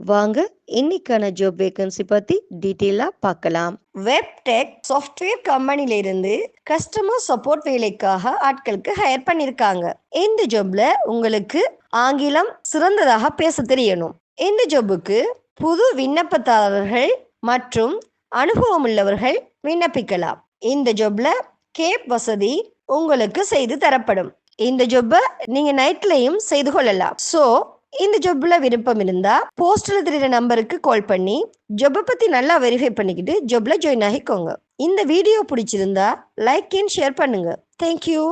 வாங்க இன்னைக்கான job vacancy பத்தி டீட்டெயிலா பார்க்கலாம். வெப்டெக் சாஃப்ட்வேர் கம்பெனில இருந்து கஸ்டமர் சப்போர்ட் வேலைக்காக ஆட்களுக்கு ஹையர் பண்ணிருக்காங்க. இந்த ஜாப்ல உங்களுக்கு ஆங்கிலம் சிறந்ததாக பேச தெரியணும். இந்த ஜாபுக்கு புது விண்ணப்பதாரர்கள் மற்றும் அனுபவம் உள்ளவர்கள் விண்ணப்பிக்கலாம். இந்த ஜாப்ல கேப் வசதி உங்களுக்கு செய்து தரப்படும். இந்த ஜொப்பை நீங்க நைட்லயும் செய்து கொள்ளலாம். சோ இந்த ஜொப்ல விருப்பம் இருந்தா போஸ்டர்ல தெரியுற நம்பருக்கு கால் பண்ணி ஜொப்பை பத்தி நல்லா வெரிஃபை பண்ணிக்கிட்டு ஜொப்ல ஜாயின் ஆகிக்கோங்க. இந்த வீடியோ பிடிச்சிருந்தா லைக் அண்ட் ஷேர் பண்ணுங்க. Thank you